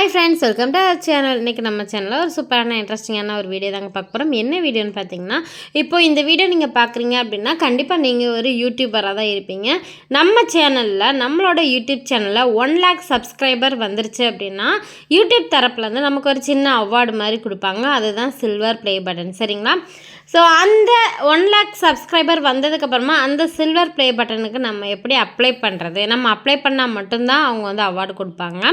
Hi friends welcome to our channel இன்றைக்கி நம்ம சேனலில் ஒரு சூப்பரான இன்ட்ரெஸ்டிங்கான ஒரு வீடியோ தாங்க பார்க்க போகிறோம் என்ன வீடியோன்னு பார்த்தீங்கன்னா இப்போ இந்த வீடியோ நீங்கள் பார்க்குறீங்க அப்படின்னா கண்டிப்பாக நீங்கள் ஒரு யூடியூபராக தான் இருப்பீங்க. நம்ம சேனலில் நம்மளோட யூடியூப் சேனலில் ஒன் லேக் சப்ஸ்கிரைபர் வந்துருச்சு அப்படின்னா யூடியூப் தரப்புலேருந்து நமக்கு ஒரு சின்ன அவார்டு மாதிரி கொடுப்பாங்க. அதுதான் சில்வர் ப்ளே பட்டன் சரிங்களா? ஸோ அந்த ஒன் லேக் சப்ஸ்கிரைபர் வந்ததுக்கப்புறமா அந்த சில்வர் ப்ளே பட்டனுக்கு நம்ம எப்படி அப்ளை பண்ணுறது நம்ம அப்ளை பண்ணால் மட்டும்தான் அவங்க வந்து அவார்டு கொடுப்பாங்க.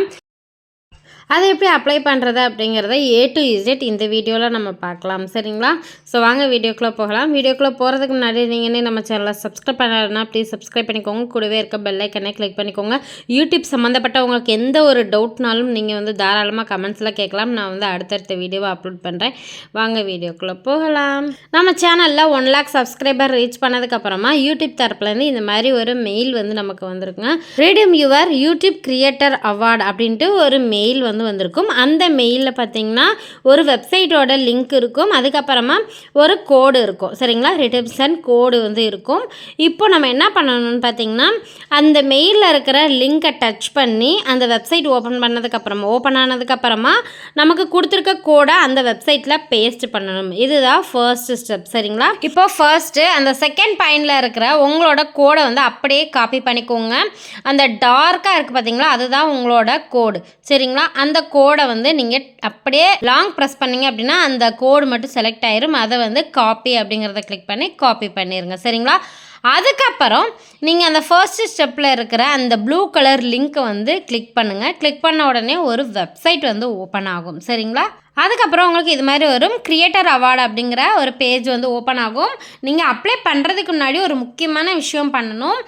அதை எப்படி அப்ளை பண்ணுறது அப்படிங்கிறத ஏ டு இசட் இந்த வீடியோவில் நம்ம பார்க்கலாம். சரிங்களா? ஸோ வாங்க வீடியோக்குள்ளே போகலாம். வீடியோக்குள்ளே போகிறதுக்கு முன்னாடி நீங்கள் நம்ம சேனலை சப்ஸ்கிரைப் பண்ணலன்னா ப்ளீஸ் சப்ஸ்கிரைப் பண்ணிக்கோங்க. கூடவே இருக்க பெல்லைக்கனை கிளிக் பண்ணிக்கோங்க. யூடியூப் சம்மந்தப்பட்ட உங்களுக்கு எந்த ஒரு டவுட்னாலும் நீங்கள் வந்து தாராளமாக கமெண்ட்ஸில் கேட்கலாம். நான் வந்து அடுத்தடுத்த வீடியோவை அப்லோட் பண்ணுறேன் வாங்க வீடியோக்குள்ளே போகலாம். நம்ம சேனலில் ஒன் லேக் சப்ஸ்கிரைபர் ரீச் பண்ணதுக்கப்புறமா யூடியூப் தரப்புலேருந்து இந்த மாதிரி ஒரு மெயில் வந்து நமக்கு வந்திருக்குங்க. Redeem your YouTube creator award அப்படின்ட்டு ஒரு மெயில் வந்து வந்து வந்திருக்கும். அந்த மெயிலில் பார்த்தீங்கன்னா ஒரு வெப்சைட்டோட லிங்க் இருக்கும். அதுக்கப்புறமா ஒரு கோடு இருக்கும். சரிங்களா? ரிடப்ஷன் கோடு வந்து இருக்கும். இப்போ நம்ம என்ன பண்ணணும்னு பார்த்தீங்கன்னா அந்த மெயிலில் இருக்கிற லிங்க்கை டச் பண்ணி அந்த வெப்சைட் ஓப்பன் பண்ணதுக்கப்புறமா ஓப்பன் ஆனதுக்கப்புறமா நமக்கு கொடுத்துருக்க கோடை அந்த வெப்சைட்டில் பேஸ்ட் பண்ணணும். இதுதான் ஃபர்ஸ்ட் ஸ்டெப் சரிங்களா? இப்போ ஃபர்ஸ்ட்டு அந்த செகண்ட் பாயிண்டில் இருக்கிற உங்களோட கோடை வந்து அப்படியே காப்பி பண்ணிக்கோங்க. அந்த டார்க்காக இருக்குது பார்த்தீங்களா? அதுதான் உங்களோட கோடு சரிங்களா? அந்த கோடை வந்து நீங்கள் அப்படியே லாங் ப்ரெஸ் பண்ணிங்க அப்படின்னா அந்த கோடு மட்டும் செலக்ட் ஆயிரும். அதை வந்து காப்பி அப்படிங்கிறத கிளிக் பண்ணி காப்பி பண்ணிடுங்க சரிங்களா? அதுக்கப்புறம் நீங்கள் அந்த ஃபர்ஸ்ட் ஸ்டெப்பில் இருக்கிற அந்த ப்ளூ கலர் லிங்க்கை வந்து கிளிக் பண்ணுங்கள் கிளிக் பண்ண உடனே ஒரு வெப்சைட் வந்து ஓப்பன் ஆகும். சரிங்களா? அதுக்கப்புறம் உங்களுக்கு இது மாதிரி வரும். கிரியேட்டர் அவார்டு அப்படிங்கிற ஒரு பேஜ் வந்து ஓப்பன் ஆகும். நீங்கள் அப்ளை பண்ணுறதுக்கு முன்னாடி ஒரு முக்கியமான விஷயம் பண்ணணும்.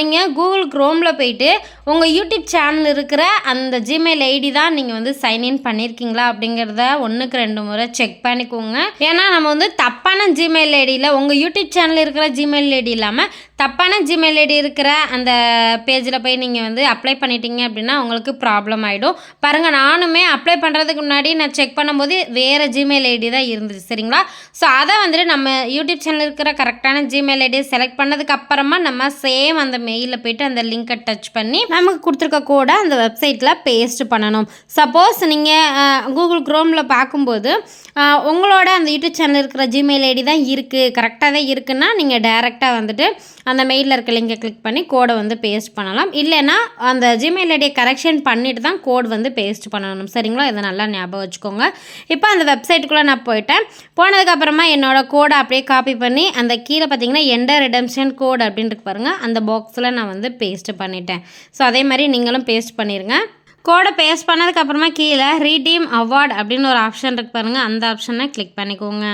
நீங்கள் கூகுள் க்ரோமில் போயிட்டு உங்கள் யூடியூப் சேனல் இருக்கிற அந்த ஜிமெயில் ஐடி தான் நீங்கள் வந்து சைன்இன் பண்ணியிருக்கீங்களா அப்படிங்கிறத ஒன்றுக்கு ரெண்டு முறை செக் பண்ணிக்கோங்க. ஏன்னா நம்ம வந்து தப்பான ஜிமெயில் ஐடியில் உங்கள் யூடியூப் சேனல் இருக்கிற ஜிமெயில் ஐடி இல்லாமல் தப்பான ஜிமெயில் ஐடி இருக்கிற அந்த பேஜில் போய் நீங்கள் வந்து அப்ளை பண்ணிட்டீங்க அப்படின்னா உங்களுக்கு ப்ராப்ளம் ஆகிடும் பாருங்கள் நானுமே அப்ளை பண்ணுறதுக்கு முன்னாடி நான் செக் பண்ணும்போது வேறு ஜிமெயில் ஐடி தான் இருந்துச்சு சரிங்களா? ஸோ அதை வந்துட்டு நம்ம யூடியூப் சேனல் இருக்கிற கரெக்டான ஜிமெயில் ஐடியை செலக்ட் பண்ணதுக்கு அப்புறமா நம்ம சேம் அந்த மெயிலில் போயிட்டு அந்த லிங்கை டச் பண்ணி நமக்கு கொடுத்துருக்க கூட அந்த வெப்சைட்டில் பேஸ்ட் பண்ணணும். சப்போஸ் நீங்கள் கூகுள் க்ரோமில் பார்க்கும்போது உங்களோட அந்த யூடியூப் சேனல் இருக்கிற ஜிமெயில் ஐடி தான் இருக்குது கரெக்டாக தான் இருக்குன்னா நீங்கள் டேரெக்டாக வந்துட்டு அந்த மெயிலில் இருக்க லிங்கை கிளிக் பண்ணி கோடை வந்து பேஸ்ட் பண்ணலாம். இல்லைன்னா அந்த ஜிமெயில் ஐடியை கரெக்ஷன் பண்ணிவிட்டு தான் கோட் வந்து பேஸ்ட் பண்ணணும். சரிங்களா? இதை நல்லா ஞாபகம் வச்சுக்கோங்க. இப்போ அந்த வெப்சைட்டுக்குள்ளே நான் போயிட்டேன். போனதுக்கப்புறமா என்னோடய கோடை அப்படியே காப்பி பண்ணி அந்த கீழே பார்த்தீங்கன்னா எண்டர் ரிடம்ஷன் கோட் அப்படின்ட்டு பாருங்கள் அந்த பாக்ஸில் நான் வந்து பேஸ்ட் பண்ணிட்டேன். ஸோ அதே மாதிரி நீங்களும் பேஸ்ட் பண்ணிடுங்க கோடை பேஸ்ட் பண்ணதுக்கப்புறமா கீழே ரீடீம் அவார்ட் அப்படின்னு ஒரு ஆப்ஷன் இருக்கு பாருங்கள் அந்த ஆப்ஷனை கிளிக் பண்ணிக்கோங்க.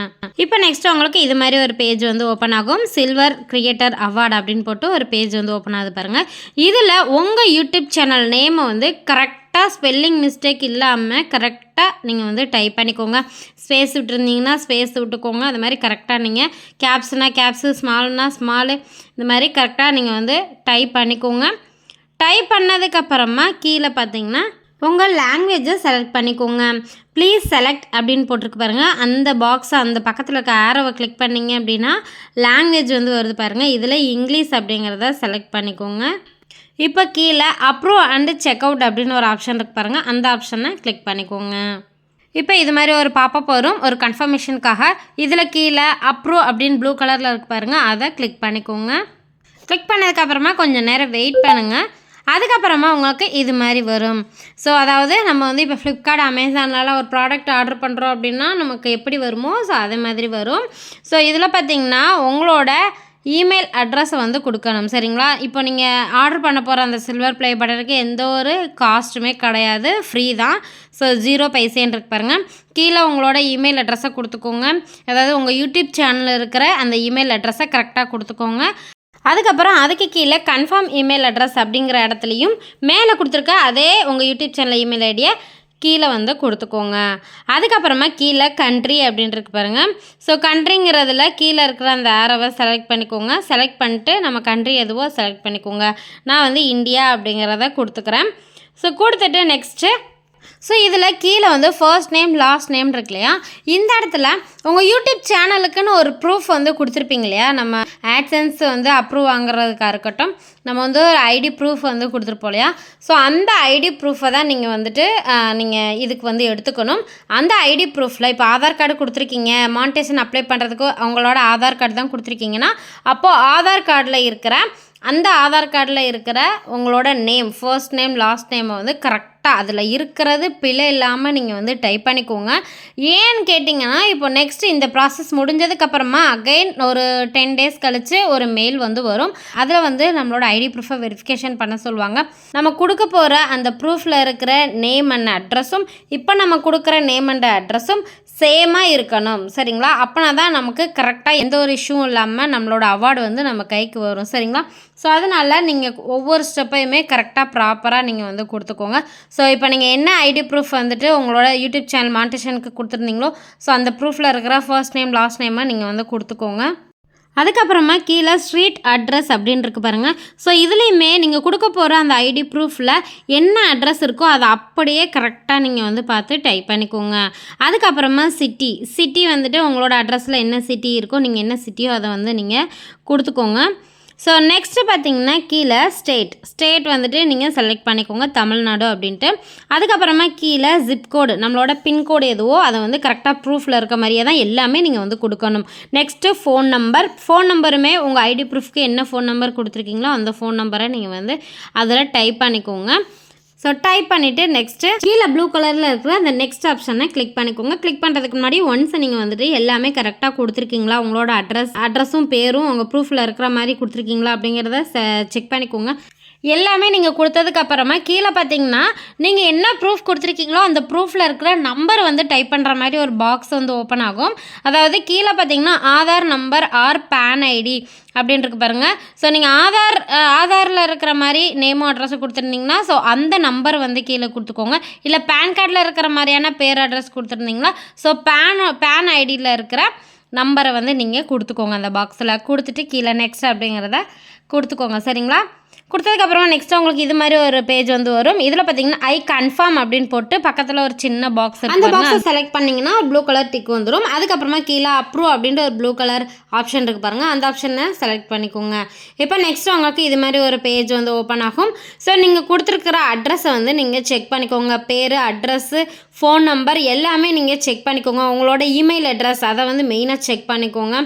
இப்போ நெக்ஸ்ட் உங்களுக்கு இது மாதிரி ஒரு பேஜ் வந்து ஓப்பன் ஆகும். சில்வர் கிரியேட்டர் அவார்டு அப்படின்னு போட்டு ஒரு பேஜ் வந்து ஓப்பன் ஆகுது பாருங்கள் இதில் உங்கள் யூடியூப் சேனல் நேமை வந்து கரெக்ட் கரெக்டாக ஸ்பெல்லிங் மிஸ்டேக் இல்லாமல் கரெக்டாக நீங்கள் வந்து டைப் பண்ணிக்கோங்க. ஸ்பேஸ் விட்டுருந்தீங்கன்னா ஸ்பேஸ் விட்டுக்கோங்க. அது மாதிரி கரெக்டாக நீங்கள் கேப்ஸ்னால் கேப்ஸு ஸ்மால்னால் ஸ்மாலு இந்த மாதிரி கரெக்டாக நீங்கள் வந்து டைப் பண்ணிக்கோங்க. டைப் பண்ணதுக்கப்புறமா கீழே பார்த்தீங்கன்னா உங்கள் லாங்குவேஜை செலக்ட் பண்ணிக்கோங்க. ப்ளீஸ் செலக்ட் அப்படின்னு போட்டிருக்கு பாருங்கள் அந்த பாக்ஸை அந்த பக்கத்தில் இருக்க ஆரோவை கிளிக் பண்ணிங்க அப்படின்னா லாங்குவேஜ் வந்து வருது பாருங்கள் இதில் இங்கிலீஷ் அப்படிங்கிறத செலக்ட் பண்ணிக்கோங்க. இப்போ கீழே அப்ரூவ் அண்டு செக் அவுட் அப்படின்னு ஒரு ஆப்ஷன் இருக்கு பாருங்கள் அந்த ஆப்ஷனை கிளிக் பண்ணிக்கோங்க. இப்போ இது மாதிரி ஒரு பாப்பப் வரும். ஒரு கன்ஃபர்மேஷனுக்காக இதில் கீழே அப்ரூவ் அப்படின்னு ப்ளூ கலரில் இருக்கு பாருங்கள் அதை கிளிக் பண்ணிக்கோங்க. கிளிக் பண்ணதுக்கப்புறமா கொஞ்சம் நேரம் வெயிட் பண்ணுங்கள் அதுக்கப்புறமா உங்களுக்கு இது மாதிரி வரும். ஸோ அதாவது நம்ம வந்து இப்போ ஃப்ளிப்கார்ட் அமேசான்லலாம் ஒரு ப்ராடக்ட் ஆர்டர் பண்ணுறோம் அப்படின்னா நமக்கு எப்படி வருமோ ஸோ அதே மாதிரி வரும். ஸோ இதில் பார்த்திங்கன்னா உங்களோட இமெயில் அட்ரஸை வந்து கொடுக்கணும் சரிங்களா? இப்போ நீங்கள் ஆர்டர் பண்ண போகிற அந்த சில்வர் ப்ளே பட்டனுக்கு எந்த ஒரு காஸ்ட்டுமே கிடையாது ஃப்ரீ தான். ஸோ ஜீரோ பைசேன்னு இருக்கு பாருங்கள் கீழே உங்களோட இமெயில் அட்ரஸை கொடுத்துக்கோங்க. அதாவது உங்கள் யூடியூப் சேனலில் இருக்கிற அந்த இமெயில் அட்ரஸை கரெக்டாக கொடுத்துக்கோங்க. அதுக்கப்புறம் அதுக்கு கீழே கன்ஃபார்ம் இமெயில் அட்ரஸ் அப்படிங்கிற இடத்துலையும் மேலே கொடுத்துருக்க அதே உங்கள் யூடியூப் சேனல் இமெயில் ஐடியை கீழே வந்து கொடுத்துக்கோங்க. அதுக்கப்புறமா கீழே கண்ட்ரி அப்படின்ட்டு பாருங்கள் ஸோ கண்ட்ரிங்கிறதுல கீழே இருக்கிற அந்த ஆரவை செலக்ட் பண்ணிக்கோங்க. செலக்ட் பண்ணிட்டு நம்ம கண்ட்ரி எதுவோ செலக்ட் பண்ணிக்கோங்க. நான் வந்து இந்தியா அப்படிங்கிறத கொடுத்துக்கிறேன். ஸோ கொடுத்துட்டு நெக்ஸ்ட்டு ஸோ இதில் கீழே வந்து ஃபர்ஸ்ட் நேம் லாஸ்ட் நேம் இருக்கு இல்லையா? இந்த இடத்துல உங்கள் யூடியூப் சேனலுக்குன்னு ஒரு ப்ரூஃப் வந்து கொடுத்துருப்பீங்க இல்லையா? நம்ம ஆட்சன்ஸ் வந்து அப்ரூவ் வாங்குறதுக்காக இருக்கட்டும் நம்ம வந்து ஒரு ஐடி ப்ரூஃப் வந்து கொடுத்துருப்போம் இல்லையா? ஸோ அந்த ஐடி ப்ரூஃபை தான் நீங்கள் வந்துட்டு நீங்கள் இதுக்கு வந்து எடுத்துக்கணும். அந்த ஐடி ப்ரூஃபில் இப்போ ஆதார் கார்டு கொடுத்துருக்கீங்க மானிட்டேஷன் அப்ளை பண்ணுறதுக்கு அவங்களோட ஆதார் கார்டு தான் கொடுத்துருக்கீங்கன்னா அப்போது ஆதார் கார்டில் இருக்கிற அந்த ஆதார் கார்டில் இருக்கிற உங்களோட நேம் ஃபர்ஸ்ட் நேம் லாஸ்ட் நேமை வந்து கரெக்ட் கரெக்டாக அதில் இருக்கிறது பிழை இல்லாமல் நீங்கள் வந்து டைப் பண்ணிக்கோங்க. ஏன்னு கேட்டிங்கன்னா இப்போ நெக்ஸ்ட் இந்த ப்ராசஸ் முடிஞ்சதுக்கப்புறமா அகைன் ஒரு டென் டேஸ் கழித்து ஒரு மெயில் வந்து வரும். அதில் வந்து நம்மளோட ஐடி ப்ரூஃபை வெரிஃபிகேஷன் பண்ண சொல்லுவாங்க. நம்ம கொடுக்க போகிற அந்த ப்ரூஃபில் இருக்கிற நேம் அண்ட் அட்ரஸும் இப்போ நம்ம கொடுக்குற நேம் அண்ட் அட்ரஸும் சேமாக இருக்கணும். சரிங்களா? அப்போனா தான் நமக்கு கரெக்டாக எந்த ஒரு இஷ்யூவும் இல்லாமல் நம்மளோட அவார்டு வந்து நம்ம கைக்கு வரும். சரிங்களா? ஸோ அதனால் நீங்கள் ஒவ்வொரு ஸ்டெப்பையுமே கரெக்டாக ப்ராப்பராக நீங்கள் வந்து கொடுத்துக்கோங்க. ஸோ இப்போ நீங்கள் என்ன ஐடி ப்ரூஃப் வந்துட்டு உங்களோட யூடியூப் சேனல் மானிட்டேஷனுக்கு கொடுத்துருந்தீங்களோ ஸோ அந்த ப்ரூஃபில் இருக்கிற ஃபர்ஸ்ட் நேம் லாஸ்ட் நேமாக நீங்கள் வந்து கொடுத்துக்கோங்க. அதுக்கப்புறமா கீழே ஸ்ட்ரீட் அட்ரஸ் அப்படின்னு இருக்கு பாருங்கள் ஸோ இதுலேயுமே நீங்கள் கொடுக்க போகிற அந்த ஐடி ப்ரூஃபில் என்ன அட்ரஸ் இருக்கோ அதை அப்படியே கரெக்டாக நீங்கள் வந்து பார்த்து டைப் பண்ணிக்கோங்க. அதுக்கப்புறமா சிட்டி சிட்டி வந்துட்டு உங்களோட அட்ரஸில் என்ன சிட்டி இருக்கோ நீங்கள் என்ன சிட்டியோ அதை வந்து நீங்கள் கொடுத்துக்கோங்க. ஸோ நெக்ஸ்ட்டு பார்த்தீங்கன்னா கீழே ஸ்டேட் ஸ்டேட் வந்துட்டு நீங்கள் செலக்ட் பண்ணிக்கோங்க தமிழ்நாடு அப்படின்ட்டு. அதுக்கப்புறமா கீழே ஜிப்கோடு நம்மளோட பின்கோடு எதுவோ அதை வந்து கரெக்டாக ப்ரூஃபில் இருக்க மாதிரியே தான் எல்லாமே நீங்கள் வந்து கொடுக்கணும். நெக்ஸ்ட்டு ஃபோன் நம்பர் ஃபோன் நம்பருமே உங்கள் ஐடி ப்ரூஃப்க்கு என்ன ஃபோன் நம்பர் கொடுத்துருக்கீங்களோ அந்த ஃபோன் நம்பரை நீங்கள் வந்து அதில் டைப் பண்ணிக்கோங்க. ஸோ டைப் பண்ணிவிட்டு நெக்ஸ்ட்டு கீழே ப்ளூ கலரில் இருக்கிற அந்த நெக்ஸ்ட் ஆப்ஷனை கிளிக் பண்ணிக்கோங்க. கிளிக் பண்ணுறதுக்கு முன்னாடி ஒன்ஸ் நீங்கள் வந்துட்டு எல்லாமே கரெக்டாக கொடுத்துருக்கீங்களா? உங்களோட அட்ரஸ் அட்ரஸும் பேரும் உங்கள் ப்ரூஃபில் இருக்கிற மாதிரி கொடுத்துருக்கீங்களா அப்படிங்கிறத செக் பண்ணிக்கோங்க. எல்லாமே நீங்கள் கொடுத்ததுக்கு அப்புறமா கீழே பார்த்தீங்கன்னா நீங்கள் என்ன ப்ரூஃப் கொடுத்துருக்கீங்களோ அந்த ப்ரூஃபில் இருக்கிற நம்பர் வந்து டைப் பண்ணுற மாதிரி ஒரு பாக்ஸ் வந்து ஓப்பன் ஆகும். அதாவது கீழே பார்த்தீங்கன்னா Aadhaar number or PAN ID அப்படின்னு பாருங்கள் ஸோ நீங்கள் ஆதார் ஆதாரில் இருக்கிற மாதிரி நேமும் அட்ரஸும் கொடுத்துருந்தீங்கன்னா ஸோ அந்த நம்பர் வந்து கீழே கொடுத்துக்கோங்க. இல்லை பேன் கார்டில் இருக்கிற மாதிரியான பேர் அட்ரஸ் கொடுத்துருந்தீங்களா ஸோ பேன் பேன் ஐடியில் இருக்கிற நம்பரை வந்து நீங்கள் கொடுத்துக்கோங்க அந்த பாக்ஸில் கொடுத்துட்டு கீழே நெக்ஸ்ட் அப்படிங்கிறத கொடுத்துக்கோங்க. சரிங்களா? கொடுத்ததுக்கப்புறமா நெக்ஸ்ட் உங்களுக்கு இது மாதிரி ஒரு பேஜ் வந்து வரும். இதில் பார்த்தீங்கன்னா ஐ கன்ஃபார்ம் அப்படின்னு போட்டு பக்கத்தில் ஒரு சின்ன பாக்ஸ் அந்த பாக்ஸை செலக்ட் பண்ணிங்கன்னா ப்ளூ கலர் டிக் வந்துடும் அதுக்கப்புறமா கீழே அப்ரூவ் அப்படின்ற ஒரு ப்ளூ கலர் ஆப்ஷன் இருக்குது பாருங்கள் அந்த ஆப்ஷனை செலக்ட் பண்ணிக்கோங்க. இப்போ நெக்ஸ்ட் உங்களுக்கு இது மாதிரி ஒரு பேஜ் வந்து ஓப்பன் ஆகும். ஸோ நீங்கள் கொடுத்துருக்கிற அட்ரஸை வந்து நீங்கள் செக் பண்ணிக்கோங்க. பேர் அட்ரஸ்ஸு ஃபோன் நம்பர் எல்லாமே நீங்கள் செக் பண்ணிக்கோங்க. உங்களோட இமெயில் அட்ரஸ் அதை வந்து மெயினாக செக் பண்ணிக்கோங்க.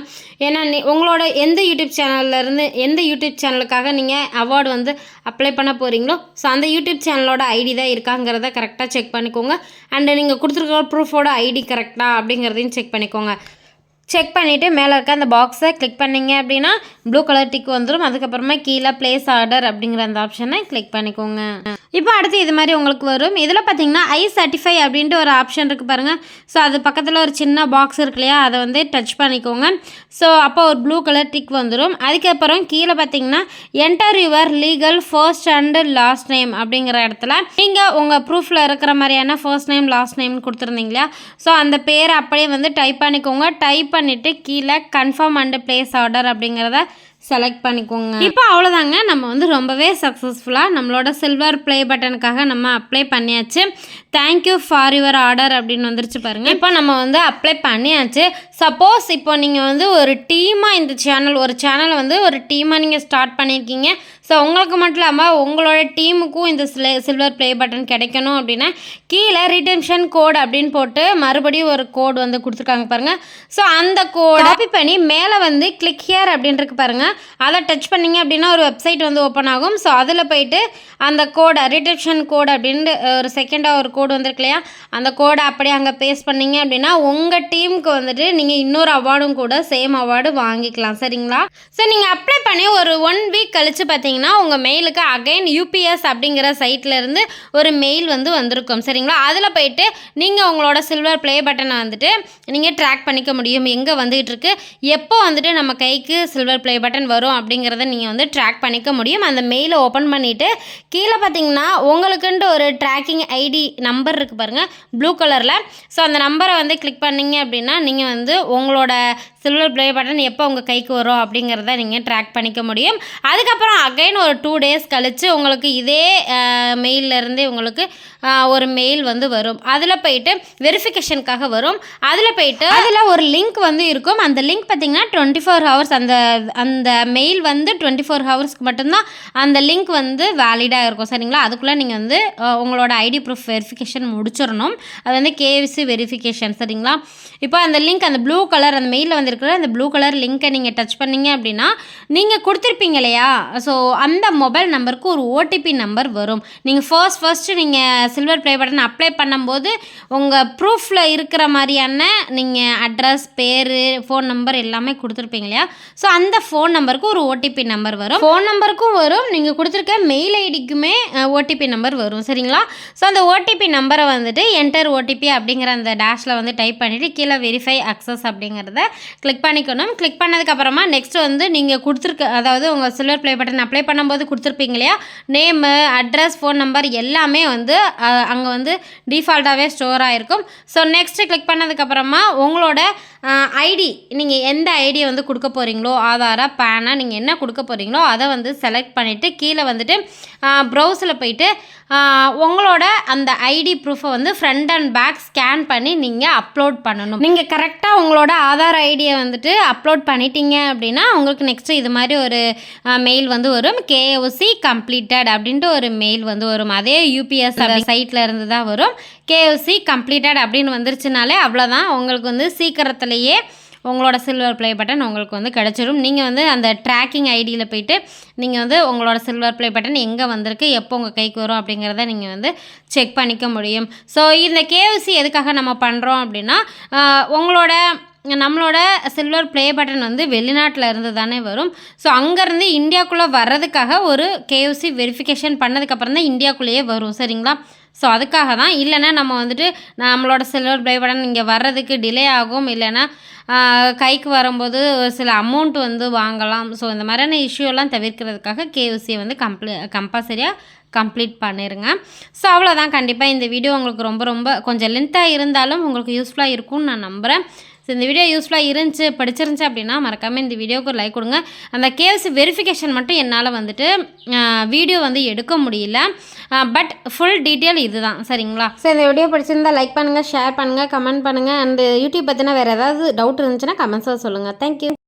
ஏன்னா நீ உங்களோட எந்த யூடியூப் சேனல்லேருந்து எந்த யூடியூப் சேனலுக்காக நீங்கள் அவார்டு வந்து அப்ளை பண்ண போகிறீங்களோ ஸோ அந்த யூடியூப் சேனலோட ஐடி தான் இருக்காங்கிறத கரெக்டாக செக் பண்ணிக்கோங்க. அண்டு நீங்கள் கொடுத்துருக்க ப்ரூஃபோட ஐடி கரெக்டாக அப்படிங்கிறதையும் செக் பண்ணிக்கோங்க. செக் பண்ணிவிட்டு மேலே இருக்க அந்த பாக்ஸை கிளிக் பண்ணிங்க அப்படின்னா ப்ளூ கலர் டிக் வந்துடும் அதுக்கப்புறமா கீழே ப்ளேஸ் ஆர்டர் அப்படிங்கிற அந்த ஆப்ஷனை கிளிக் பண்ணிக்கோங்க. இப்போ அடுத்து இது மாதிரி உங்களுக்கு வரும். இதில் பார்த்தீங்கன்னா ஐ சர்டிஃபை அப்படின்ட்டு ஒரு ஆப்ஷன் இருக்குது பாருங்கள் ஸோ அது பக்கத்தில் ஒரு சின்ன பாக்ஸ் இருக்கு இல்லையா? அதை வந்து டச் பண்ணிக்கோங்க. ஸோ அப்போ ஒரு ப்ளூ கலர் டிக் வந்துடும் அதுக்கப்புறம் கீழே பார்த்தீங்கன்னா enter your legal first and last name அப்படிங்கிற இடத்துல நீங்கள் உங்கள் ப்ரூஃபில் இருக்கிற மாதிரியான ஃபர்ஸ்ட் நேம் லாஸ்ட் நேம் கொடுத்துருந்தீங்க இல்லையா? ஸோ அந்த பேரை அப்படியே வந்து டைப் பண்ணிக்கோங்க. டைப் பண்ணிவிட்டு கீழே கன்ஃபார்ம் அண்டு பிளேஸ் ஆர்டர் அப்படிங்கிறத செலக்ட் பண்ணிக்கோங்க. இப்போ அவ்வளோதாங்க நம்ம வந்து ரொம்பவே சக்ஸஸ்ஃபுல்லாக நம்மளோட சில்வர் ப்ளே பட்டனுக்காக நம்ம அப்ளை பண்ணியாச்சு. தேங்க்யூ ஃபார் யுவர் ஆர்டர் அப்படின்னு வந்துருச்சு பாருங்கள் இப்போ நம்ம வந்து அப்ளை பண்ணியாச்சு. சப்போஸ் இப்போ நீங்கள் வந்து ஒரு டீமாக இந்த சேனல் ஒரு சேனலை வந்து ஒரு டீமாக நீங்கள் ஸ்டார்ட் பண்ணியிருக்கீங்க. ஸோ உங்களுக்கு மட்டும் இல்லாமல் உங்களோட டீமுக்கும் இந்த சில சில்வர் ப்ளே பட்டன் கிடைக்கணும் அப்படின்னா கீழே ரிடெம்ஷன் கோட் அப்படின்னு போட்டு மறுபடியும் ஒரு கோட் வந்து கொடுத்துருக்காங்க பாருங்கள் ஸோ அந்த கோட் காப்பி பண்ணி மேலே வந்து கிளிக் ஹியர் அப்படின்ட்டு பாருங்கள் அதை டச் பண்ணிங்க அப்படின்னா ஒரு வெப்சைட் வந்து ஓப்பன் ஆகும். ஸோ அதில் போயிட்டு அந்த கோடை ரிடெம்ஷன் கோட் அப்படின்ட்டு ஒரு செகண்டாக ஒரு கோடு வந்திருக்கு இல்லையா? அந்த கோடை அப்படியே அங்கே பேஸ்ட் பண்ணீங்க அப்படின்னா உங்கள் டீமுக்கு வந்துட்டு நீங்கள் இன்னொரு அவார்டும் கூட சேம் அவார்டு வாங்கிக்கலாம். சரிங்களா? ஸோ நீங்கள் அப்ளை பண்ணி ஒரு ஒன் வீக் கழித்து பார்த்தீங்க பார்த்தீங்கன்னா உங்கள் மெயிலுக்கு அகைன் யூபிஎஸ் அப்படிங்கிற சைட்லேருந்து ஒரு மெயில் வந்து வந்திருக்கும். சரிங்களா? அதில் போயிட்டு நீங்கள் உங்களோட சில்வர் ப்ளே பட்டனை வந்துட்டு நீங்கள் ட்ராக் பண்ணிக்க முடியும். எங்கே வந்துகிட்டு இருக்கு? எப்போ வந்துட்டு நம்ம கைக்கு சில்வர் ப்ளே பட்டன் வரும் அப்படிங்கிறத நீங்கள் வந்து ட்ராக் பண்ணிக்க முடியும். அந்த மெயிலை ஓப்பன் பண்ணிவிட்டு கீழே பார்த்தீங்கன்னா உங்களுக்குன்ட்டு ஒரு ட்ராக்கிங் ஐடி நம்பர் இருக்குது பாருங்கள் ப்ளூ கலரில் ஸோ அந்த நம்பரை வந்து கிளிக் பண்ணீங்க அப்படின்னா நீங்கள் வந்து உங்களோட சில்வர் ப்ளே பட்டன் எப்போ உங்கள் கைக்கு வரும் அப்படிங்கிறத நீங்கள் ட்ராக் பண்ணிக்க முடியும். அதுக்கப்புறம் அகைன் அகைன் ஒரு டூ டேஸ் கழித்து உங்களுக்கு இதே மெயிலிருந்தே உங்களுக்கு ஒரு மெயில் வந்து வரும். அதில் போயிட்டு வெரிஃபிகேஷனுக்காக வரும். அதில் போயிட்டு அதில் ஒரு லிங்க் வந்து இருக்கும். அந்த லிங்க் பார்த்தீங்கன்னா டுவெண்ட்டி ஃபோர் ஹவர்ஸ் அந்த அந்த மெயில் வந்து டுவெண்ட்டி ஃபோர் ஹவர்ஸ்க்கு மட்டும்தான் அந்த லிங்க் வந்து வேலிடாக இருக்கும். சரிங்களா? அதுக்குள்ளே நீங்கள் வந்து உங்களோட ஐடி ப்ரூஃப் வெரிஃபிகேஷன் முடிச்சிடணும். அது வந்து கேவிசி வெரிஃபிகேஷன் சரிங்களா? இப்போ அந்த லிங்க் அந்த ப்ளூ கலர் அந்த மெயிலில் வந்திருக்கிற அந்த ப்ளூ கலர் லிங்க்கை நீங்கள் டச் பண்ணீங்க அப்படின்னா நீங்கள் கொடுத்துருப்பீங்க இல்லையா? ஸோ அந்த மொபைல் நம்பருக்கு ஒரு ஓடிபி நம்பர் வரும். நீங்கள் ஃபர்ஸ்ட் ஃபர்ஸ்ட்டு நீங்கள் சில்வர் ப்ளே பட்டன் அப்ளை பண்ணும்போது உங்கள் ப்ரூஃபில் இருக்கிற மாதிரியான நீங்கள் அட்ரஸ் பேர் ஃபோன் நம்பர் எல்லாமே கொடுத்துருப்பீங்க இல்லையா? ஸோ அந்த ஃபோன் நம்பருக்கு ஒரு ஓடிபி நம்பர் வரும். ஃபோன் நம்பருக்கும் வரும். நீங்கள் கொடுத்துருக்க மெயில் ஐடிக்குமே ஓடிபி நம்பர் வரும். சரிங்களா? ஸோ அந்த ஓடிபி நம்பரை வந்துட்டு என்டர் ஓடிபி அப்படிங்கிற அந்த டேஷில் வந்து டைப் பண்ணிவிட்டு கீழே வெரிஃபை அக்சஸ் அப்படிங்கிறத கிளிக் பண்ணிக்கணும். கிளிக் பண்ணதுக்கப்புறமா நெக்ஸ்ட் வந்து நீங்கள் கொடுத்துருக்க அதாவது உங்கள் சில்வர் ப்ளே பட்டன் அப்ளை பண்ணும்போது கொடுத்துருப்பீங்க இல்லையா? நேமு அட்ரஸ் ஃபோன் நம்பர் எல்லாமே வந்து அங்கே வந்து டிஃபால்ட்டாகவே ஸ்டோர் ஆகிருக்கும் ஸோ நெக்ஸ்ட்டு கிளிக் பண்ணதுக்கப்புறமா உங்களோட ஐடி நீங்கள் எந்த ஐடியை வந்து கொடுக்க போகிறீங்களோ ஆதாரா பேனா நீங்கள் என்ன கொடுக்க போகிறீங்களோ அதை வந்து செலக்ட் பண்ணிவிட்டு கீழே வந்துட்டு ப்ரௌஸில் போயிட்டு உங்களோட அந்த ஐடி ப்ரூஃபை வந்து ஃப்ரண்ட் அண்ட் பேக் ஸ்கேன் பண்ணி நீங்கள் அப்லோட் பண்ணணும். நீங்கள் கரெக்டாக உங்களோட ஆதார் ஐடியை வந்துட்டு அப்லோட் பண்ணிட்டீங்க அப்படின்னா உங்களுக்கு நெக்ஸ்ட்டு இது மாதிரி ஒரு மெயில் வந்து வரும். கேஓசி கம்ப்ளீட்டட் அப்படின்ட்டு ஒரு மெயில் வந்து வரும். அதே யூபிஎஸ் சைட்டில் இருந்து தான் வரும். கேஓசி கம்ப்ளீட்டட் அப்படின்னு வந்துருச்சுனாலே அவ்வளோதான் உங்களுக்கு வந்து சீக்கிரத்துலேயே உங்களோட சில்வர் ப்ளே பட்டன் உங்களுக்கு வந்து கிடச்சிரும். நீங்கள் வந்து அந்த ட்ராக்கிங் ஐடியில் போயிட்டு நீங்கள் வந்து உங்களோட சில்வர் ப்ளே பட்டன் எங்கே வந்திருக்கு எப்போ உங்கள் கைக்கு வரும் அப்படிங்கிறத நீங்கள் வந்து செக் பண்ணிக்க முடியும். ஸோ இந்த கேவிசி எதுக்காக நம்ம பண்ணுறோம் அப்படின்னா உங்களோட நம்மளோட சில்வர் ப்ளே பட்டன் வந்து வெளிநாட்டில் இருந்து தானே வரும். ஸோ அங்கேருந்து இந்தியாக்குள்ளே வர்றதுக்காக ஒரு கேஎஃப்சி வெரிஃபிகேஷன் பண்ணதுக்கப்புறம் தான் இந்தியாக்குள்ளேயே வரும். சரிங்களா? ஸோ அதுக்காக தான் இல்லைன்னா நம்ம வந்துட்டு நம்மளோட சில்வர் ப்ளே பட்டன் இங்கே வர்றதுக்கு டிலே ஆகும். இல்லைன்னா கைக்கு வரும்போது ஒரு சில அமௌண்ட் வந்து வாங்கலாம். ஸோ இந்த மாதிரியான இஷ்யூலாம் தவிர்க்கிறதுக்காக கேஎஃப்சியை வந்து கம்ப்ளீ கம்பல்சரியாக கம்ப்ளீட் பண்ணிடுங்க ஸோ அவ்வளோதான் கண்டிப்பாக இந்த வீடியோ உங்களுக்கு ரொம்ப ரொம்ப கொஞ்சம் லென்த்தாக இருந்தாலும் உங்களுக்கு யூஸ்ஃபுல்லாக இருக்கும்னு நான் நம்புகிறேன் ஸோ இந்த வீடியோ யூஸ்ஃபுல்லாக இருந்துச்சு படிச்சிருந்துச்சு அப்படின்னா மறக்காமல் இந்த வீடியோவுக்கு ஒரு லைக் கொடுங்க. அந்த கேஎஃப்சி வெரிஃபிகேஷன் மட்டும் என்னால் வந்துட்டு வீடியோ வந்து எடுக்க முடியல. பட் ஃபுல் டீட்டெயில் இதுதான் சரிங்களா? ஸோ இந்த வீடியோ பிடிச்சிருந்தா லைக் பண்ணுங்கள் ஷேர் பண்ணுங்கள் கமெண்ட் பண்ணுங்கள் அண்ட் யூடியூப் பற்றினா வேறு ஏதாவது டவுட் இருந்துச்சுன்னா கமெண்ட்ஸாக சொல்லுங்கள் தேங்க்யூ